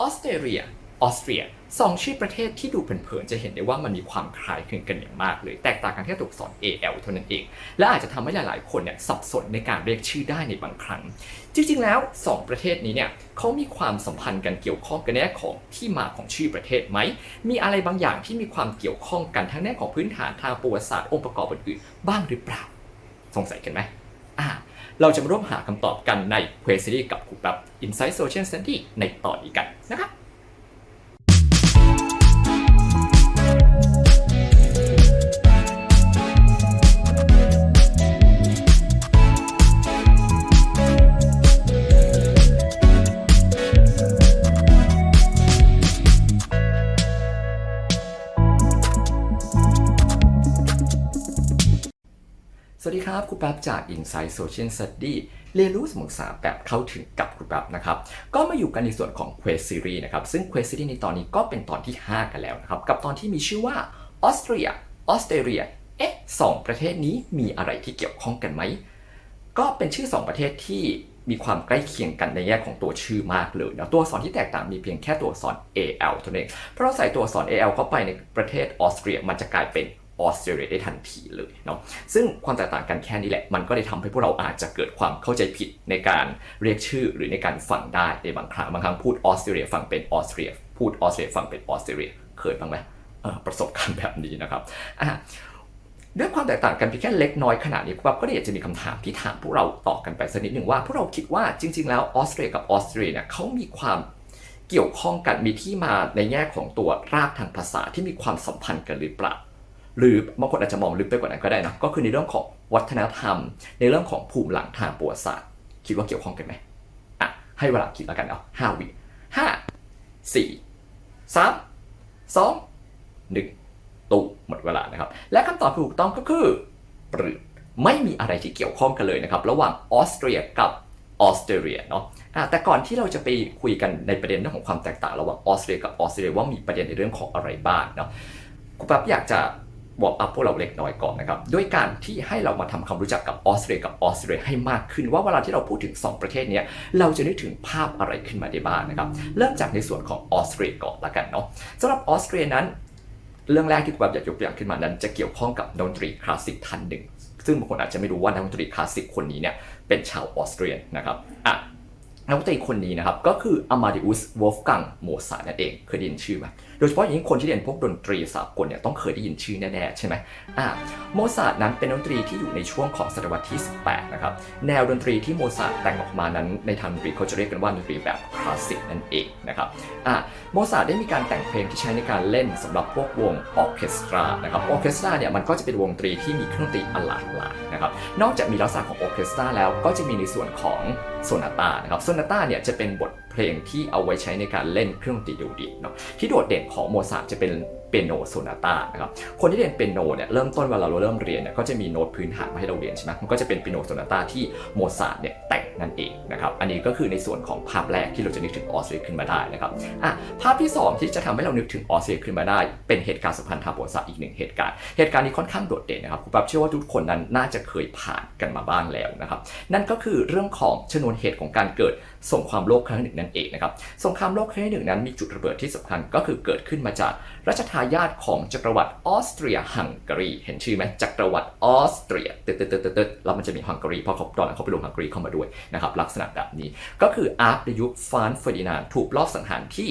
ออสเตรเลียออสเตรียสองชื่อประเทศที่ดูเผินๆจะเห็นได้ว่ามันมีความคล้ายคลึงกันอย่างมากเลย แตกต่างกันแค่ตัวอักษร AL เท่านั้นเอง และอาจจะทำให้หลายๆคนเนี่ยสับสนในการเรียกชื่อได้ในบางครั้ง จริงๆแล้ว 2 ประเทศนี้เนี่ยเขามีความสัมพันธ์กันเกี่ยวข้องกันในแง่ของที่มาของชื่อประเทศไหม มีอะไรบางอย่างที่มีความเกี่ยวข้องกันทั้งแง่ของพื้นฐานทางประวัติศาสตร์องค์ประกอบอื่นๆบ้างหรือเปล่า สงสัยกันไหมอ่า เราจะมาร่วมหาคำตอบกันในเพจซีรีส์กับครูแบบ Insight Social Study ในตอนนี้กันนะครับ ครับครูแป๊บจาก Insight Social Study เรียนรู้สมองศาสตร์แบบเข้าถึงกับครูแป๊บนะครับ ก็มาอยู่กันในส่วนของ Quest Series นะครับ ซึ่ง Quest Series ในตอนนี้ก็เป็นตอนที่ 5 กันแล้วนะครับ กับตอนที่มีชื่อว่าออสเตรียออสเตรเลียเอ๊ะสองประเทศนี้มีอะไรที่เกี่ยวข้องกันไหม ก็เป็นชื่อ 2 ประเทศที่มีความใกล้เคียงกันในแง่ของตัวชื่อมากเลยนะตัวอักษรที่แตกต่างมีเพียงแค่ตัวอักษร AL เท่านั้นเองเพราะเราใส่ตัวอักษร AL เข้าไปในประเทศออสเตรียมันจะกลายเป็น ออสเตรเลียได้ทันทีเลยเนาะซึ่งความแตกต่างกันแค่นี้แหละ มันก็เลยทำให้พวกเราอาจจะเกิดความเข้าใจผิดในการเรียกชื่อหรือในการฟังได้ในบางครั้งบางครั้งพูดออสเตรเลียฟังเป็นออสเตรียพูดออสเตรเลียฟังเป็นออสเตรเลียเคยบ้างไหมประสบการณ์แบบนี้นะครับอะด้วยความแตกต่างกันเพียงแค่เล็กน้อยขนาดนี้ครับก็เลยอยากจะมีคำถามที่ถามพวกเราต่อกันไปสักนิดหนึ่งว่าพวกเราคิดว่าจริง ๆ แล้วออสเตรเลียกับออสเตรเลียเนี่ยเขามีความเกี่ยวข้องกันมีที่มาในแง่ของตัวรากทางภาษาที่มีความสัมพันธ์กันหรือเปล่า หรือบางคนอาจจะมองลึกไปกว่านั้นก็ได้นะก็คือในเรื่องของวัฒนธรรม ในเรื่องของภูมิหลังทางประวัติศาสตร์คิดว่าเกี่ยวข้องกันไหมอะให้เวลาคิดแล้วกันเอาห้าวิห้าสี่สามสองหนึ่งตุหมดเวลานะครับ และคำตอบที่ถูกต้องก็คือปรือไม่มีอะไรที่เกี่ยวข้องกันเลยนะครับ ระหว่างออสเตรียกับออสเตรเลียเนาะแต่ก่อนที่เราจะไปคุยกันในประเด็นเรื่องของความแตกต่าง ระหว่างออสเตรียกับออสเตรเลียว่ามีประเด็นในเรื่องของอะไรบ้างเนาะครูปั๊บอยากจะ บอกอัพพวกเราเล็กน้อยก่อนนะครับด้วยการที่ให้เรามาทำความรู้จักกับออสเตรียกับออสเตรียให้มากขึ้นว่าเวลาที่เราพูดถึง 2 ประเทศนี้เราจะนึกถึงภาพอะไรขึ้นมาได้บ้างนะครับเริ่มจากในส่วนของออสเตรียก่อนละกันเนาะสำหรับออสเตรียนั้น เรื่องแรกที่ครูแบบอยากยกตัวอย่างขึ้นมานั้น จะเกี่ยวข้องกับดนตรีคลาสสิกท่านหนึ่ง ซึ่งบางคนอาจจะไม่รู้ว่านักดนตรีคลาสสิกคนนี้เนี่ยเป็นชาวออสเตรียนะครับอะนักดนตรีคนนี้นะครับก็คืออมาดิอุสวอฟกังโมซาร์นั่นเองเคยได้ยินชื่อไหมโดยเฉพาะอย่างคนที่เรียนพวกดนตรีสากลเนี่ยต้องเคยได้ยินชื่อแน่ๆใช่ไหมอะโมซาร์ทนั้นเป็นดนตรีที่อยู่ในช่วงของศตวรรษที่ 18 นะครับ แนวดนตรีที่โมซาร์ทแต่งออกมานั้นในทางดนตรีเขาจะเรียกกันว่าดนตรีแบบคลาสสิกนั่นเองนะครับอะโมซาร์ทได้มีการแต่งเพลงที่ใช้ในการเล่นสำหรับพวกวงออเคสตรานะครับออเคสตราเนี่ยมันก็จะเป็นวงดนตรีที่มีเครื่องดนตรีอันหลากหลายนะครับนอกจากมีลักษณะของออเคสตราแล้วก็จะมีในส่วนของโซนาตานะครับโซนาตาเนี่ยจะเป็นบท เพลงที่เอาไว้ใช้ในการเล่นเครื่องดนตรีเดี่ยวๆเนาะที่โดดเด่นของโมซาร์ทจะเป็น ปียโนโซนาต้านะครับคนที่เรียนเปียโนเนี่ยเริ่มต้นเวลาเราเริ่มเรียนเนี่ยก็จะมีโน้ตพื้นฐานมาให้เราเรียนใช่ไหมมันก็จะเป็นเปียโนโซนาต้าที่โมซาร์ทเนี่ยแต่งนั่นเองนะครับอันนี้ก็คือในส่วนของภาพแรกที่เราจะนึกถึงออสเตรียขึ้นมาได้นะครับอะภาพที่ 2 ที่จะทำให้เรานึกถึงออสเตรียขึ้นมาได้ เป็นเหตุการณ์สำคัญทางประวัติศาสตร์อีกหนึ่งเหตุการณ์เหตุการณ์นี้ค่อนข้างโดดเด่นนะครับคุณปั๊บเชื่อว่าทุกคนนั้นน่าจะเคยผ่านกันมาบ้างแล้วนะครับนั่นก็คือเรื่องของชนวนเหตุของการเกิดสงครามโลกครั้งหนึ่งนั่นเองนะครับสงครามโลกครั้งที่หนึ่งนั้นมีจุดระเบิดที่สำคัญก็คือเกิดขึ้นมาจากรัชทายาทของจักรวรรดิออสเตรียฮังการี เห็นชื่อไหมจักรวรรดิออสเตรียเติร์ดเติร์ดเติร์ดแล้วมันจะมีฮังการีเพราะเขาตอนนั้นเขาไปลงฮังการีเข้ามาด้วยนะครับลักษณะแบบนี้ก็คืออาร์คในยุคฟานเฟอร์ดินานถูกลอบสังหารที่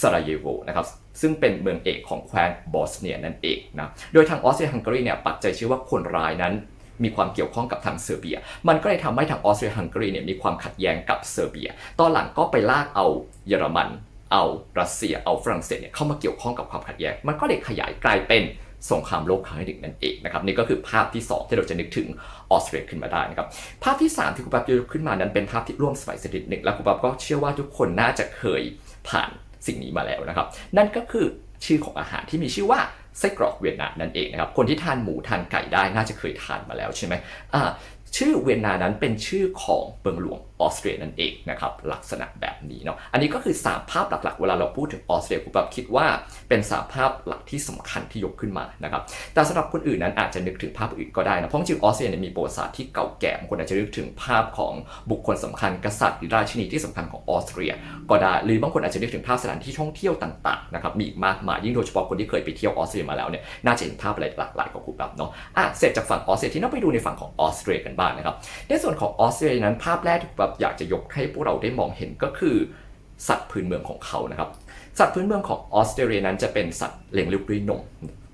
ซาราเยโวนะครับซึ่งเป็นเมืองเอกของแคว้นบอสเนียนั่นเองนะโดยทางออสเตรียฮังการีเนี่ยปักใจเชื่อว่าคนร้ายนั้นมีความเกี่ยวข้องกับทางเซอร์เบีย มันก็เลยทำให้ทางออสเตรียฮังการีเนี่ยมีความขัดแย้งกับเซอร์เบีย ตอนหลังก็ไปลากเอาเยอรมัน เอารัสเซียเอาฝรั่งเศสเนี่ยเข้ามาเกี่ยวข้องกับความขัดแย้ง มันก็เลยขยายกลายเป็นสงครามโลกครั้งที่หนึ่งนั่นเองนะครับนี่ก็คือภาพที่ 2 ที่เราจะนึกถึงออสเตรียขึ้นมาได้นะครับภาพที่ 3 ที่ครูปั๊บยกขึ้นมานั้นเป็นภาพที่ร่วมสมัยสถิตหนึ่งแล้วครูปั๊บก็เชื่อว่าทุกคนน่าจะเคยผ่านสิ่งนี้มาแล้วนะครับ นั่นก็คือชื่อของอาหารที่มีชื่อว่าไส้กรอกเวียนนานั่นเองนะครับคนที่ทานหมูทานไก่ได้น่าจะเคยทานมาแล้วใช่ไหมอ่าชื่อเวียนนานั้นเป็นชื่อของเมืองหลวง ออสเตรียนั่นเองนะครับลักษณะแบบนี้เนาะอันนี้ก็คือ3ภาพหลักๆ เวลาเราพูดถึงออสเตรียคุณแบบคิดว่าเป็นสามภาพหลักที่สำคัญที่ยกขึ้นมานะครับแต่สำหรับคนอื่นนั้นอาจจะนึกถึงภาพอื่นก็ได้นะเพราะจริงออสเตรียมีประวัติศาสตร์ที่เก่าแก่บางคนอาจจะนึกถึงภาพของบุคคลสำคัญกษัตริย์หรือราชินีที่สำคัญของออสเตรีย ก็ได้หรือบางคนอาจจะนึกถึงภาพสถานที่ท่องเที่ยวต่างๆนะครับมีมากมายยิ่งโดยเฉพาะคนที่เคยไปเที่ยวออสเตรียมาแล้วเนี่ยน่าจะเห็นภาพอะไรหลากหลายของคุณแบบเนาะอะเสร็จจากฝั่งออสเตรียที่น่าไปดูในฝั่งของออสเตรียกันบ้างนะครับในส่วนของออสเตรียนั้นภาพแรกที่แบบอยากจะยกให้พวกเราได้มองเห็นก็คือ สัตว์พื้นเมืองของเขานะครับ สัตว์พื้นเมืองของออสเตรเลียนั้นจะเป็นสัตว์เลี้ยงลูกด้วยนม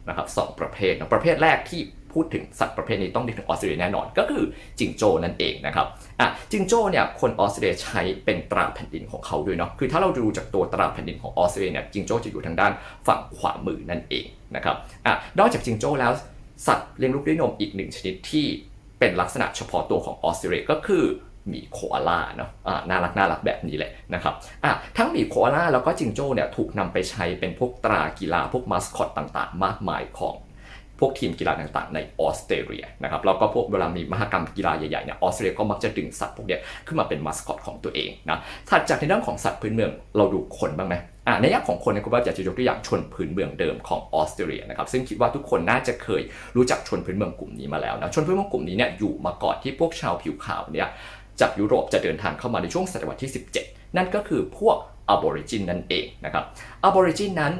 นะครับสองประเภทนะประเภทแรกที่พูดถึงสัตว์ประเภทนี้ต้องนึกถึงออสเตรเลียแน่นอน ก็คือจิงโจ้นั่นเองนะครับอะจิงโจ้เนี่ยคนออสเตรเลียใช้เป็นตราแผ่นดินของเขาด้วยเนาะคือถ้าเราดูจากตัวตราแผ่นดินของออสเตรเลียเนี่ยจิงโจ้จะอยู่ทางด้านฝั่งขวามือนั่นเองนะครับอะนอกจากจิงโจ้แล้วสัตว์เลี้ยงลูกด้วยนมอีกหนึ่งชนิดที่เป็นลักษณะเฉพาะตัวของออสเตรเลียก็คือ หมีโคอาล่าเนาะน่ารักน่ารักแบบนี้แหละนะครับอะทั้งหมีโคอาล่าแล้วก็จิงโจ้เนี่ยถูกนำไปใช้เป็นพวกตรากีฬาพวกมาสคอตต่างๆ มากมายของพวกทีมกีฬาต่างๆ ในออสเตรเลียนะครับแล้วก็พวกเวลามีมหกรรมกีฬาใหญ่ๆเนี่ยออสเตรเลียก็มักจะดึงสัตว์พวกเนี้ยขึ้นมาเป็นมาสคอตของตัวเองนะถัดจากในเรื่องของสัตว์พื้นเมืองเราดูคนบ้างไหมอ่าในแง่ของคนนี่ยคุณว่าอยากจะยกตัวอย่างชนพื้นเมืองเดิมของออสเตรเลียนะครับซึ่งคิดว่าทุกคนน่าจะเคยรู้จักชนพื้นเมืองกลุ่มนี้มาแล้วนะชนพื้นเมืองกลุ่มนี้เนี่ยอยู่มาก่อนที่พวกชาวผิวขาวเนี่ย จากยุโรปจะเดินทางเข้ามาในช่วงศตวรรษที่ 17 นั่นก็คือพวกอ b o r i g i n นั่นเองนะครับอ b o r i g i n นั้น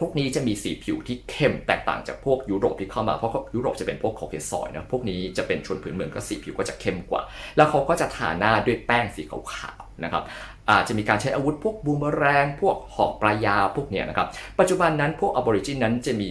พวกนี้จะมีสีผิวที่เข้มแตกต่างจากพวกยุโรปที่เข้ามาเพราะยุโรปจะเป็นพวกโคเคซอยนะพวกนี้จะเป็นชนพื้นเมืองก็สีผิวก็จะเข้มกว่า แล้วเขาก็จะทาหน้าด้วยแป้งสีขาวๆนะครับอาจจะมีการใช้อาวุธพวกบูมเมอแรง พวกหอกปลายาพวกเนี้ยนะครับ ปัจจุบันนั้นพวกอ b o r i g i n นั้นจะมี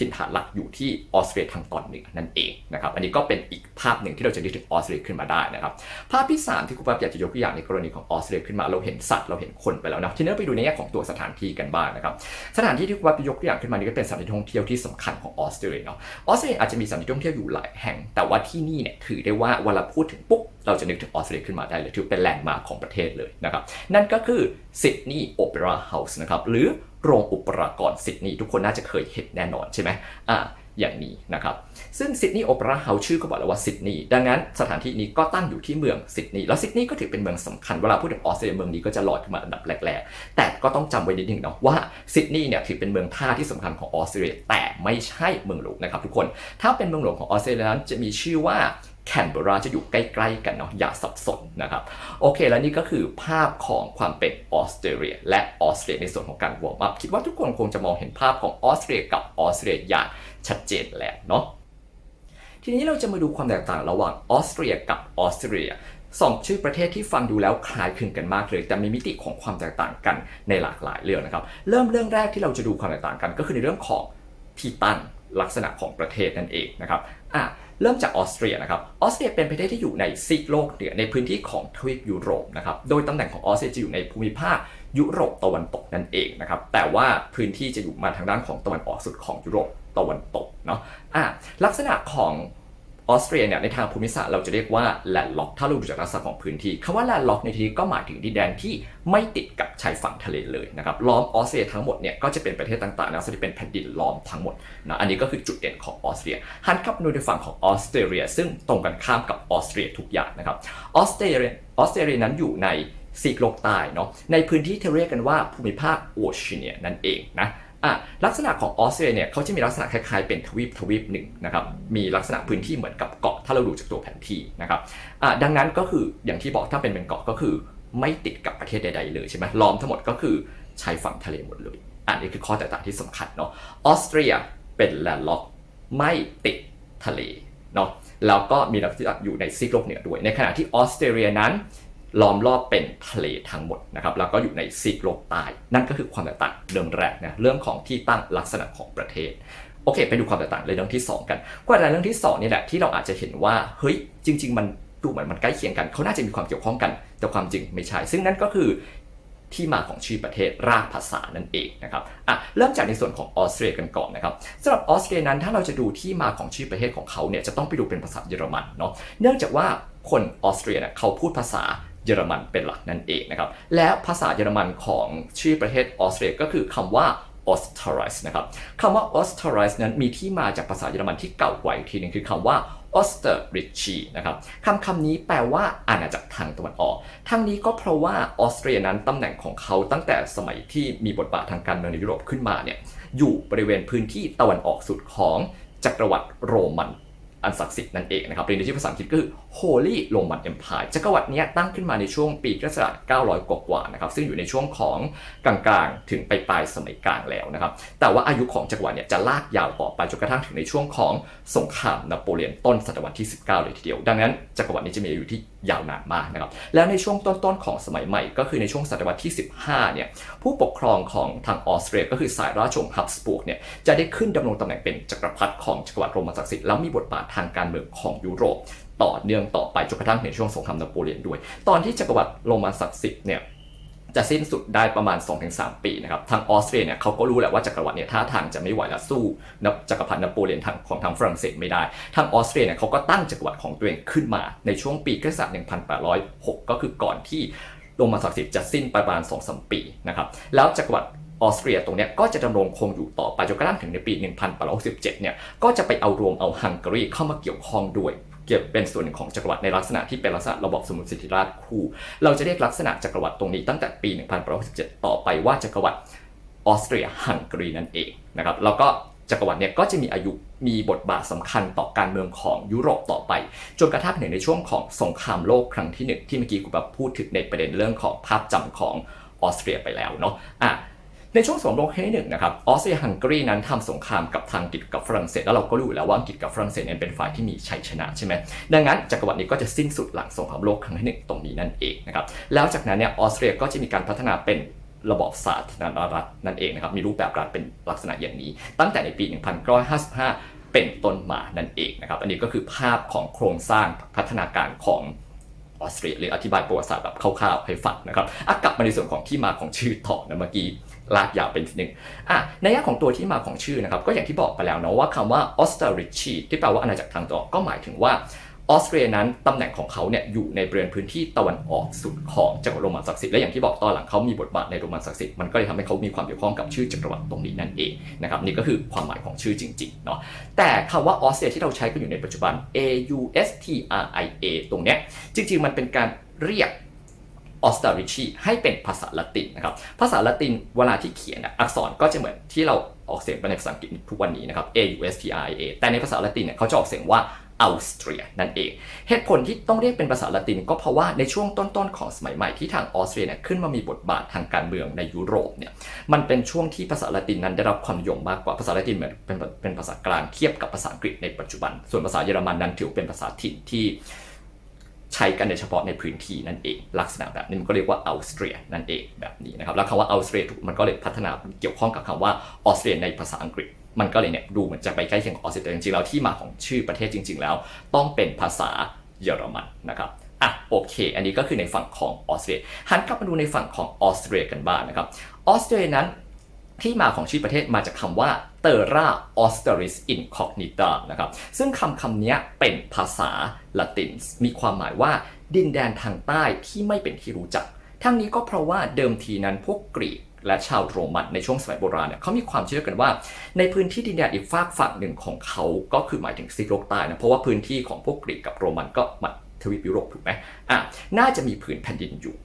ถิ่นฐานหลักอยู่ที่ออสเตรเลียทางตอนเหนือนั่นเองนะครับอันนี้ก็เป็นอีกภาพหนึ่งที่เราจะนึกถึงออสเตรเลียขึ้นมาได้นะครับภาพที่ 3 ที่คุณปั๊บอยากจะยกตัวอย่างในกรณีของออสเตรเลียขึ้นมาเราเห็นสัตว์เราเห็นคนไปแล้วนะทีนี้เราไปดูในแง่ของตัวสถานที่กันบ้างนะครับสถานที่ที่คุณปั๊บยกตัวอย่างขึ้นมานี่ก็เป็นสถานที่ท่องเที่ยวที่สำคัญของออสเตรเลียเนาะออสเตรเลียอาจจะมีสถานที่ท่องเที่ยวอยู่หลายแห่ง แต่ว่าที่นี่เนี่ยถือได้ว่าเวลาพูดถึงปุ๊บเราจะนึกถึงออสเตรเลียขึ้นมาได้เลยถือเป็นแลนด์มาร์คของประเทศเลยนะครับนั่นก็คือซิดนีย์โอเปร่าเฮาส์นะครับหรือ โรงอุปรากรซิดนีย์ทุกคนน่าจะเคยเห็นแน่นอนใช่ไหมอ่าอย่างนี้นะครับ ซึ่งซิดนีย์โอเปร่าเฮาส์ชื่อก็บอกแล้วว่าซิดนีย์ดังนั้นสถานที่นี้ก็ตั้งอยู่ที่เมืองซิดนีย์แล้วซิดนีย์ก็ถือเป็นเมืองสำคัญเวลาพูดถึงออสเตรเลียเมืองนี้ก็จะลอยขึ้นมาอันดับแรกๆ แต่ก็ต้องจำไว้นิดนึงเนาะว่าซิดนีย์เนี่ยถือเป็นเมืองท่าที่สำคัญของออสเตรเลียแต่ไม่ใช่เมืองหลวงนะครับทุกคน ถ้าเป็นเมืองหลวงของออสเตรเลียนั้นจะมีชื่อว่า แคนเบราจะอยู่ใกล้ๆกันเนาะอย่าสับสนนะครับ โอเค แล้วนี่ก็คือภาพของความเป็นออสเตรเลีย และออสเตรียในส่วนของการวอร์มอัพคิดว่าทุกคนคงจะมองเห็นภาพของออสเตรียกับออสเตรียอย่างชัดเจนแล้วเนาะทีนี้เราจะมาดูความแตกต่างระหว่างออสเตรียกับออสเตรียสองชื่อประเทศที่ฟังดูแล้วคล้ายคลึงกันมากเลย แต่มีมิติของความแตกต่างกันในหลากหลายเรื่องนะครับ เริ่มเรื่องแรกที่เราจะดูความแตกต่างกัน ก็คือในเรื่องของที่ตั้งลักษณะของประเทศนั่นเองนะครับอะ เริ่มจากออสเตรียนะครับออสเตรียเป็นประเทศที่อยู่ในซีกโลกเหนือในพื้นที่ของทวีปยุโรปนะครับโดยตำแหน่งของออสเตรียจะอยู่ในภูมิภาคยุโรปตะวันตกนั่นเองนะครับแต่ว่าพื้นที่จะอยู่มาทางด้านของตะวันออกสุดของยุโรปตะวันตกเนาะอะลักษณะของ ออสเตรียเนี่ยในทางภูมิศาสตร์เราจะเรียกว่าแลนด์ล็อกถ้าเราดูจากลักษณะของพื้นที่คำว่าแลนด์ล็อกในที่นี้ก็หมายถึงดินแดนที่ไม่ติดกับชายฝั่งทะเลเลยนะครับล้อมออสเตรียทั้งหมดเนี่ยก็จะเป็นประเทศต่างๆนะจะเป็นแผ่นดินล้อมทั้งหมดนะอันนี้ก็คือจุดเด่นของออสเตรียหันกลับมาดูในฝั่งของออสเตรเลีย ซึ่งตรงกันข้ามกับออสเตรียทุกอย่างนะครับออสเตรเลียออสเตรเลียนั้นอยู่ในซีกโลกใต้เนาะในพื้นที่ที่เรียกกันว่าภูมิภาคโอเชียเนียนั่นเองนะ อะลักษณะของออสเตรเลียเนี่ยเขาจะมีลักษณะคล้ายๆ เป็นทวีปทวีปหนึ่งนะครับมีลักษณะพื้นที่เหมือนกับเกาะถ้าเราดูจากตัวแผนที่นะครับอะดังนั้นก็คืออย่างที่บอกถ้าเป็นเป็นเกาะก็คือไม่ติดกับประเทศใด ๆ เลยใช่ไหมล้อมทั้งหมดก็คือชายฝั่งทะเลหมดเลยอันนี้คือข้อแตกต่างที่สำคัญเนาะออสเตรียเป็นแลนด์ล็อกไม่ติดทะเลเนาะแล้วก็มีลักษณะอยู่ในซีกโลกเหนือด้วย ในขณะที่ออสเตรเลียนั้น ล้อมรอบเป็นทะเลทั้งหมดนะครับแล้วก็อยู่ในซีกโลกใต้นั่นก็คือความแตกต่างเรื่องแรกนะเรื่องของที่ตั้งลักษณะของประเทศโอเค ไปดูความแตกต่างในเรื่องที่ 2 กันความแตกต่างเรื่องที่2นี่แหละที่เราอาจจะเห็นว่าเฮ้ยจริง ๆ มันดูเหมือนมันใกล้เคียงกันเขาน่าจะมีความเกี่ยวข้องกัน แต่ความจริงไม่ใช่ ซึ่งนั่นก็คือที่มาของชื่อประเทศรากภาษานั่นเองนะครับอะเริ่มจากในส่วนของออสเตรียกันก่อนนะครับสำหรับออสเตรียนั้นถ้าเราจะดูที่มาของชื่อประเทศของเขาเนี่ยจะต้องไปดูเป็นภาษาเยอรมันเนาะเนื่องจากว่าคนออสเตรียเนี่ยเขาพูดภาษา ยอรมันเป็นหลักนั่นเองนะครับ และภาษาเยอรมันของชื่อประเทศออสเตรียก็คือคำว่าออสเตร i สนะครับคำว่าออสเตร i สนั้นมีที่มาจากภาษาเยอรมันที่เก่ากว่าอีกทีหนึงคือคำว่าออสเตอร์ริชีนะครับคำคำนี้แปลว่าอาณาจักรทางตะวันออก ทั้งนี้ก็เพราะว่าออสเตรียนั้นตำแหน่งของเขาตั้งแต่สมัยที่มีบทบาททางการเมืองในยุโรปขึ้นมาเนี่ยอยู่บริเวณพื้นที่ตะวันออกสุดของจักรวรรดิโรมัน อันศักดิ์สิทธิ์นั่นเองนะครับเรียนในชื่อภาษาอังกฤษก็คือ Holy Roman Empire จักรวรรดินี้ตั้งขึ้นมาในช่วงปีคริสตศักราช900 กว่าๆนะครับซึ่งอยู่ในช่วงของกลางๆ ถึงไปปลายสมัยกลางแล้วนะครับแต่ว่าอายุของจักรวรรดิเนี่ยจะลากยาวต่อไปจนกระทั่งถึงในช่วงของสงครามนโปเลียนต้นศตวรรษที่ 19 เลยทีเดียว ดังนั้นจักรวรรดินี้จะมีอายุที่ ยาวนานมากนะครับ แล้วในช่วงต้นๆของสมัยใหม่ก็คือในช่วงศตวรรษที่ 15 เนี่ย ผู้ปกครองของทางออสเตรียก็คือสายราชวงศ์ฮับสบูร์กเนี่ย จะได้ขึ้นดำรงตำแหน่งเป็นจักรพรรดิของจักรวรรดิโรมันศักดิ์สิทธิ์แล้วมีบทบาททางการเมืองของยุโรป ต่อเนื่องต่อไปจนกระทั่งในช่วงสงครามนโปเลียนด้วย ตอนที่จักรวรรดิโรมันศักดิ์สิทธิ์เนี่ย จะสิ้นสุดได้ประมาณ 2-3 ปีนะครับทางออสเตรียเนี่ยเขาก็รู้แหละว่าจักรวรรดิเนี่ยท่าทางจะไม่ไหวและสู้นับจักรพรรดินโปเลียนทางของทางฝรั่งเศสไม่ได้ ทางออสเตรียเนี่ยเขาก็ตั้งจักรวรรดิของตัวเองขึ้นมาในช่วงปีคริสตศักราช1806 ก็คือก่อนที่โรมันศักดิ์สิทธิ์จะสิ้นประมาณ2-3ปีนะครับแล้วจักรวรรดิออสเตรียตรงนี้ก็จะดำรงคงอยู่ต่อไปจนกระทั่งถึงในปี 1867 เนี่ย ก็จะไปเอารวมเอาฮังการีเข้ามาเกี่ยวข้องด้วย เก็บเป็นส่วนหนึ่งของจักรวรรดิในลักษณะที่เป็นลักษณะระบบสมุทรสิทธิราชคู่ เราจะเรียกลักษณะจักรวรรดิตรงนี้ตั้งแต่ปี 1867 ต่อไปว่าจักรวรรดิออสเตรียฮังการีนั่นเองนะครับแล้วก็จักรวรรดิเนี่ยก็จะมีอายุมีบทบาทสำคัญต่อการเมืองของยุโรปต่อไป จนกระทั่งถึงในช่วงของสงครามโลกครั้งที่หนึ่งที่เมื่อกี้กูแบบพูดถึงในประเด็นเรื่องของภาพจำของออสเตรียไปแล้วเนาะอะ ในช่วงสงครามโลกครั้งที่หนึ่งนะครับออสเตรียฮังการีนั้นทำสงครามกับทางอังกฤษกับฝรั่งเศสแล้วเราก็รู้แล้วว่าอังกฤษกับฝรั่งเศสเนี่ยเป็นฝ่ายที่มีชัยชนะใช่ไหมดังนั้นจักรวรรดินี้ก็จะสิ้นสุดหลังสงครามโลกครั้งที่หนึ่งตรงนี้นั่นเองนะครับแล้วจากนั้นเนี่ยออสเตรียก็จะมีการพัฒนาเป็นระบอบสาธารณรัฐนั่นเองนะครับมีรูปแบบรัฐเป็นลักษณะอย่างนี้ ตั้งแต่ในปี 1955 เป็นต้นมานั่นเองนะครับอันนี้ก็คือภาพของโครงสร้างพัฒนาการของออสเตรียหรืออธิบายประวัติศาสตร์แบบคร่าวๆให้ฟังนะครับอะกลับมาในส่วนของที่มาของชื่อต่อนะเมื่อกี้ ลากยาวเป็นทีหนึ่งอะในแง่ของตัวที่มาของชื่อนะครับ ก็อย่างที่บอกไปแล้วเนาะว่าคำว่าออสเตริชีที่แปลว่าอาณาจักรทางตะวันออกก็หมายถึงว่าออสเตรียนั้นตำแหน่งของเขาเนี่ยอยู่ในบริเวณพื้นที่ตะวันออกสุดของจักรวรรดิโรมันศักดิ์สิทธิ์และอย่างที่บอกตอนหลังเขามีบทบาทในโรมันศักดิ์สิทธิ์มันก็เลยทำให้เขามีความเกี่ยวข้องกับชื่อจักรวรรดิตรงนี้นั่นเองนะครับนี่ก็คือความหมายของชื่อจริงๆเนาะแต่คำว่าออสเตรียที่เราใช้กันอยู่ในปัจจุบัน A U S T R I A ตรงเนี้ยจริงๆมันเป็นการเรียก ออสตาริชีให้เป็นภาษาละตินนะครับ ภาษาละตินเวลาที่เขียนอักษรก็จะเหมือนที่เราออกเสียงเป็นในภาษาอังกฤษทุกวันนี้นะครับ A U S T R I A แต่ในภาษาละตินเนี่ยเขาจะออกเสียงว่าออสเตรียนั่นเอง เหตุผลที่ต้องเรียกเป็นภาษาละตินก็เพราะว่าในช่วงต้นๆ ของสมัยใหม่ที่ทางออสเตรียเนี่ยขึ้นมามีบทบาททางการเมืองในยุโรปเนี่ยมันเป็นช่วงที่ภาษาละตินนั้นได้รับความนิยมมากกว่าภาษาละตินเหมือนเป็นเป็นภาษากลางเทียบกับภาษาอังกฤษในปัจจุบัน ส่วนภาษาเยอรมันนั้นถือเป็นภาษาถิ่นที่ ใช้กันในเฉพาะในพื้นที่นั่นเอง ลักษณะแบบนี้มันก็เรียกว่าออสเตรียนั่นเองแบบนี้นะครับแล้วคำว่าออสเตรียมันก็เลยพัฒนาเกี่ยวข้องกับคำว่าออสเตรียในภาษาอังกฤษ มันก็เลยเนี่ยดูเหมือนจะไปใกล้เคียงกับออสเตรียจริงๆแล้วที่มาของชื่อประเทศจริง ๆ แล้ว ต้องเป็นภาษาเยอรมันนะครับอะโอเค อันนี้ก็คือในฝั่งของออสเตรียหันกลับมาดูในฝั่งของออสเตรียกันบ้างนะครับออสเตรียนั้นที่มาของชื่อประเทศมาจากคำว่า Terra Australis Incognita นะครับ ซึ่งคำคำนี้เป็นภาษาละตินมีความหมายว่าดินแดนทางใต้ที่ไม่เป็นที่รู้จัก ทั้งนี้ก็เพราะว่าเดิมทีนั้นพวกกรีกและชาวโรมันในช่วงสมัยโบราณเนี่ยเขามีความเชื่อกันว่า ในพื้นที่ดินแดนอีกฝากฝั่งหนึ่งของเขาก็คือหมายถึงซีกโลกใต้นะเพราะว่าพื้นที่ของพวกกรีกกับโรมันก็มาทวีปยุโรปถูกไหมอะน่าจะมีผืนแผ่นดินอยู่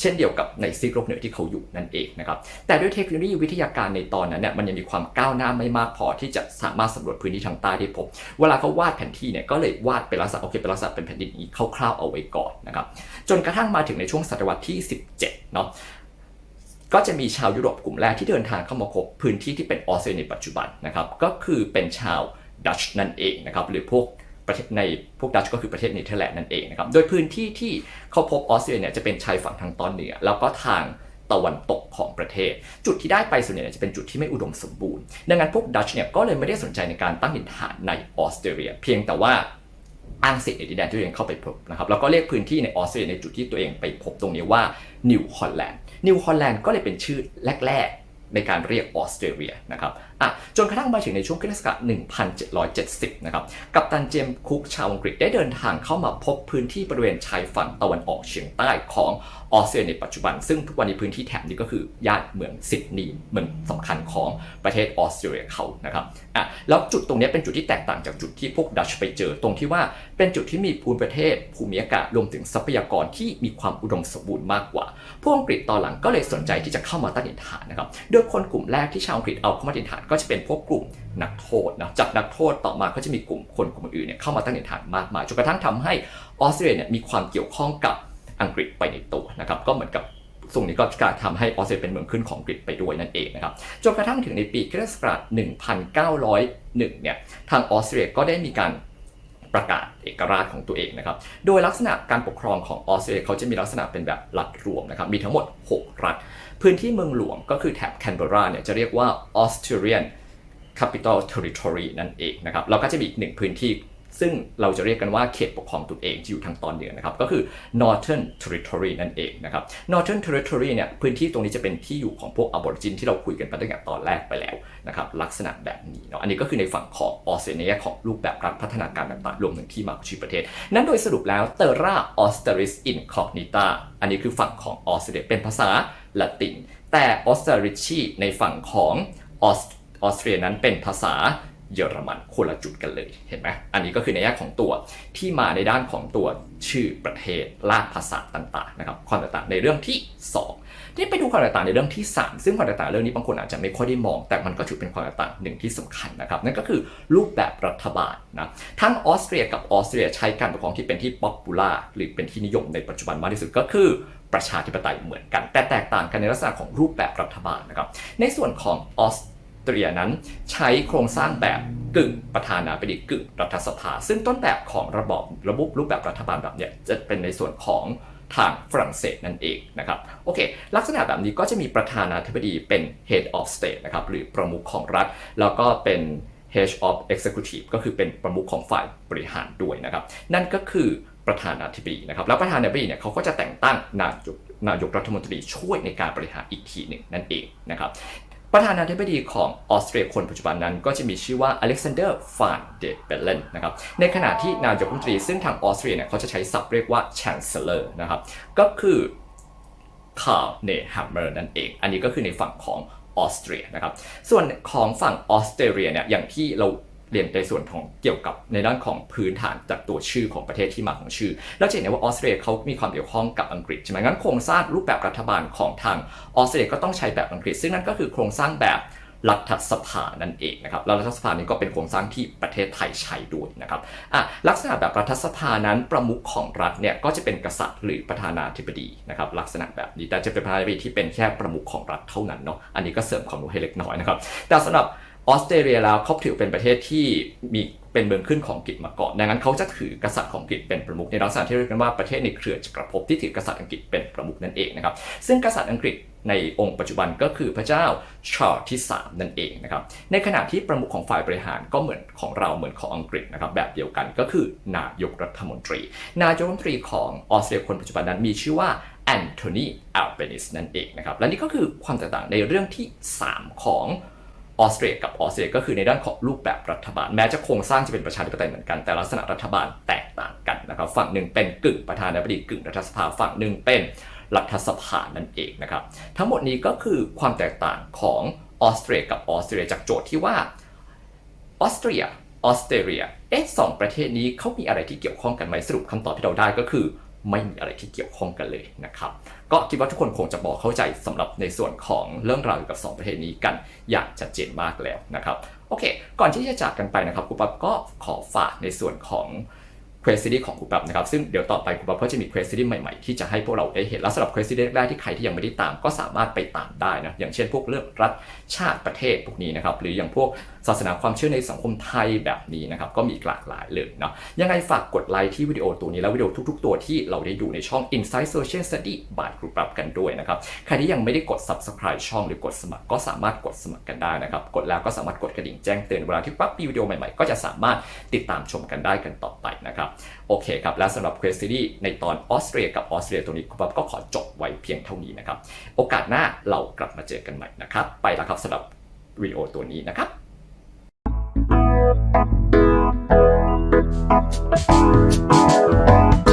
เช่นเดียวกับในซีกโลกเหนือที่เขาอยู่นั่นเองนะครับแต่ด้วยเทคโนโลยีวิทยาการในตอนนั้นเนี่ยมันยังมีความก้าวหน้าไม่มากพอที่จะสามารถสำรวจพื้นที่ทางใต้ได้พบ เวลาเขาวาดแผนที่เนี่ยก็เลยวาดเป็นลักษณะโอเคเป็นลักษณะเป็นแผ่นดินนี้คร่าวๆเอาไว้ก่อนนะครับจนกระทั่งมาถึงในช่วงศตวรรษที่ 17เนาะก็จะมีชาวยุโรปกลุ่มแรกที่เดินทางเข้ามาพบพื้นที่ที่เป็นออสเตรียในปัจจุบันนะครับก็คือเป็นชาวดัชนั่นเองนะครับหรือพวก ประเทศในพวกดัชก็คือประเทศเนเธอร์แลนด์นั่นเองนะครับโดยพื้นที่ที่เขาพบออสเตรียเนี่ยจะเป็นชายฝั่งทางตอนเหนือ แล้วก็ทางตะวันตกของประเทศ จุดที่ได้ไปส่วนใหญ่จะเป็นจุดที่ไม่อุดมสมบูรณ์ ดังนั้นพวกดัชเนี่ยก็เลยไม่ได้สนใจในการตั้งดินฐานในออสเตรเลีย เพียงแต่ว่าอ้างสิทธิ์ในดินแดนที่ตัวเองเข้าไปพบนะครับแล้วก็เรียกพื้นที่ในออสเตรเลียในจุดที่ตัวเองไปพบตรงนี้ว่านิวฮอลแลนด์นิวฮอลแลนด์ก็เลยเป็นชื่อแรก ๆ ในการเรียกออสเตรเลียนะครับ อะจนกระทั่งมาถึงในช่วงคริสตศักราช1770 นะครับ กัปตันเจมส์คุกชาวอังกฤษได้เดินทางเข้ามาพบพื้นที่บริเวณชายฝั่งตะวันออกเฉียงใต้ของออสเตรเลียในปัจจุบัน ซึ่งทุกวันนี้พื้นที่แถบนี้ก็คือย่านเมืองซิดนีย์เมืองสำคัญของประเทศออสเตรเลียเขานะครับอะแล้วจุดตรงนี้เป็นจุดที่แตกต่างจากจุดที่พวกดัชไปเจอตรงที่ว่าเป็นจุดที่มีภูมิประเทศ ภูมิอากาศรวมถึงทรัพยากรที่มีความอุดมสมบูรณ์มากกว่า พวกอังกฤษตอนหลังก็เลยสนใจที่จะเข้ามาตั้งถิ่นฐานนะครับโดยคนกลุ่มแรกที่ชาวอังกฤษเอาเข้ามาถิ่นฐานก็จะเป็นพวกกลุ่มนักโทษนะจากนักโทษต่อมาก็จะมีกลุ่มคนกลุ่มอื่นเนี่ยเข้ามาตั้งในฐานมากมายจนกระทั่งทำให้ออสเตรเลียเนี่ยมีความเกี่ยวข้องกับอังกฤษไปในตัวนะครับก็เหมือนกับส่งนี้ก็การทำให้ออสเตรเลียเป็นเมืองขึ้นของอังกฤษไปด้วยนั่นเองนะครับจนกระทั่งถึงในปีคริสต์ศักราช1901เนี่ยทางออสเตรเลียก็ได้มีการ ประกาศเอกราชของตัวเองนะครับ โดยลักษณะการปกครองของออสเตรเลียเขาจะมีลักษณะเป็นแบบรัฐรวมนะครับ มีทั้งหมด 6 รัฐ พื้นที่เมืองหลวงก็คือแถบแคนเบราเนี่ยจะเรียกว่า Australian Capital Territory นั่นเองนะครับ แล้วก็จะมีอีกหนึ่งพื้นที่ ซึ่งเราจะเรียกกันว่าเขตปกครองตัวเองที่อยู่ทางตอนเหนือนะครับ ก็คือ Northern Territory นั่นเองนะครับ Northern Territory เนี่ยพื้นที่ตรงนี้จะเป็นที่อยู่ของพวก Aborigin ที่เราคุยกันไปตั้งแต่ตอนแรกไปแล้วนะครับลักษณะแบบนี้เนาะอันนี้ก็คือในฝั่งของออสเตรเลียของรูปแบบรัฐพัฒนาการต่างๆรวมถึงที่มาของชื่อประเทศ นั้นโดยสรุปแล้ว Terra Australis Incognita อันนี้คือฝั่งของออสเตรเลียเป็นภาษาละติน แต่ Australici ในฝั่งของออสออสเตรียนั้นเป็นภาษา เยอรมันคนละจุดกันเลยเห็นไหมอันนี้ก็คือในแง่ของตัวที่มาในด้านของตัวชื่อประเทศลากภาษาต่างๆนะครับความแตกต่างในเรื่องที่ 2 ที่ไปดูความแตกต่างในเรื่องที่ 3 ซึ่งความแตกต่างเรื่องนี้บางคนอาจจะไม่ค่อยได้มอง แต่มันก็ถือเป็นความแตกต่างหนึ่งที่สำคัญนะครับนั่นก็คือรูปแบบรัฐบาลนะทั้งออสเตรียกับออสเตรียใช้การปกครองที่เป็นที่ป๊อปปูล่าหรือเป็นที่นิยมในปัจจุบันมากที่สุดก็คือประชาธิปไตยเหมือนกัน แต่แตกต่างกันในลักษณะของรูปแบบรัฐบาลนะครับในส่วนของออส ตรียนั้นใช้โครงสร้างแบบกึ่งประธานาธิบดีกึ่งรัฐสภา ซึ่งต้นแบบของระบอบระบบรูปแบบรัฐบาลแบบเนี้ยจะเป็นในส่วนของทางฝรั่งเศสนั่นเองนะครับโอเค ลักษณะแบบนี้ก็จะมีประธานาธิบดีเป็น head of state นะครับหรือประมุขของรัฐ แล้วก็เป็น head of executive ก็คือเป็นประมุขของฝ่ายบริหารด้วยนะครับ นั่นก็คือประธานาธิบดีนะครับ แล้วประธานาธิบดีเนี่ยเขาก็จะแต่งตั้งนายกนายกรัฐมนตรีช่วยในการบริหารอีกทีหนึ่งนั่นเองนะครับ ประธานาธิบดีของออสเตรียคนปัจจุบันนั้นก็จะมีชื่อว่าอเล็กซานเดอร์ฟานเดเบลเลนนะครับในขณะที่นายกรัฐมนตรีซึ่งทางออสเตรียเนี่ยเขาจะใช้ศัพท์เรียกว่า chancellor นะครับก็คือคาร์เนฮัมเมอร์นั่นเอง อันนี้ก็คือในฝั่งของออสเตรียนะครับ ส่วนของฝั่งออสเตรเลียเนี่ย อย่างที่เรา เรียนในส่วนของเกี่ยวกับในด้านของพื้นฐานจากตัวชื่อของประเทศที่มาของชื่อ แล้วจะเห็นได้ว่าออสเตรเลียเขามีความเกี่ยวข้องกับอังกฤษใช่ไหมงั้นโครงสร้างรูปแบบรัฐบาลของทางออสเตรเลียก็ต้องใช้แบบอังกฤษ ซึ่งนั่นก็คือโครงสร้างแบบรัฐสภานั่นเองนะครับแล้วรัฐสภานี้ก็เป็นโครงสร้างที่ประเทศไทยใช้ด้วยนะครับอะลักษณะแบบรัฐสภานั้นประมุขของรัฐเนี่ยก็จะเป็นกษัตริย์หรือประธานาธิบดีนะครับลักษณะแบบนี้แต่จะเป็นประธานาธิบดีที่เป็นแค่ประมุขของรัฐเท่านั้นเนาะอันนี้ก็เสริมความรู้ให้เล็กน้อยนะครับแต่สำหรับ ออสเตรเลียแล้วเขาถือเป็นประเทศที่มีเป็นเมืองขึ้นของอังกฤษมาก่อน ดังนั้นเขาจะถือกษัตริย์ของอังกฤษเป็นประมุขในลักษณะที่เรียกกันว่าประเทศในเครือจักรภพที่ถือกษัตริย์อังกฤษเป็นประมุขนั่นเองนะครับ ซึ่งกษัตริย์อังกฤษในองค์ปัจจุบันก็คือพระเจ้าชาร์ลที่ 3 นั่นเองนะครับ ในขณะที่ประมุขของฝ่ายบริหารก็เหมือนของเราเหมือนของอังกฤษนะครับแบบเดียวกันก็คือนายกรัฐมนตรี นายกรัฐมนตรีของออสเตรเลียคนปัจจุบันนั้นมีชื่อว่าแอนโทนีอัลเบนิสนั่นเองนะครับ และนี่ก็คือความแตกต่างในเรื่องที่ 3 ของ ออสเตรียกับออสเตรเลียก็คือในด้านของรูปแบบรัฐบาล แม้จะโครงสร้างจะเป็นประชาธิปไตยเหมือนกันแต่ลักษณะรัฐบาลแตกต่างกันนะครับฝั่งหนึ่งเป็นกึ่งประธานาธิบดีกึ่งรัฐสภาฝั่งหนึ่งเป็นรัฐสภานั่นเองนะครับทั้งหมดนี้ก็คือความแตกต่างของออสเตรียกับออสเตรเลียจากโจทย์ที่ว่าออสเตรียออสเตรียเอ๊ะสองประเทศนี้เขามีอะไรที่เกี่ยวข้องกันไหมสรุปคำตอบที่เราได้ก็คือ ไม่มีอะไรที่เกี่ยวข้องกันเลยนะครับ ก็คิดว่าทุกคนคงจะบอกเข้าใจสำหรับในส่วนของเรื่องราวเกี่ยวกับ 2 ประเทศนี้กันอย่างชัดเจนมากแล้วนะครับ โอเค ก่อนที่จะจากกันไปนะครับครูปั๊บก็ขอฝากในส่วนของเควสซีรีส์ของครูปั๊บนะครับ ซึ่งเดี๋ยวต่อไปครูปั๊บก็จะมีเควสซีรีส์ใหม่ๆ ที่จะให้พวกเราได้เห็น และสำหรับเควสซีรีส์แรกที่ใครที่ยังไม่ได้ตามก็สามารถไปตามได้นะ อย่างเช่นพวกเรื่องรัฐชาติประเทศพวกนี้นะครับ หรืออย่างพวก ศาสนาความเชื่อในสังคมไทยแบบนี้นะครับก็มีหลากหลายเลยเนาะยังไงฝากกดไลค์ที่วิดีโอตัวนี้และวิดีโอทุก ๆ ตัวที่เราได้ดูในช่อง Inside Social Study by ครูปรับกันด้วยนะครับใครที่ยังไม่ได้กด subscribe ช่องหรือกดสมัครก็สามารถกดสมัครกันได้นะครับกดแล้วก็สามารถกดกระดิ่งแจ้งเตือนเวลาที่ปั๊บมีวิดีโอใหม่ๆ ก็จะสามารถติดตามชมกันได้กันต่อไปนะครับโอเคครับและสำหรับ Quest Series ในตอนออสเตรียกับออสเตรียตัวนี้คุณป๊อปก็ขอจบไว้เพียงเท่านี้นะครับโอกาสหน้าเรากลับมาเจอกันใหม่นะครับไปแล้วครับสำหรับวิดีโอตัวนี้นะครับ Thank you.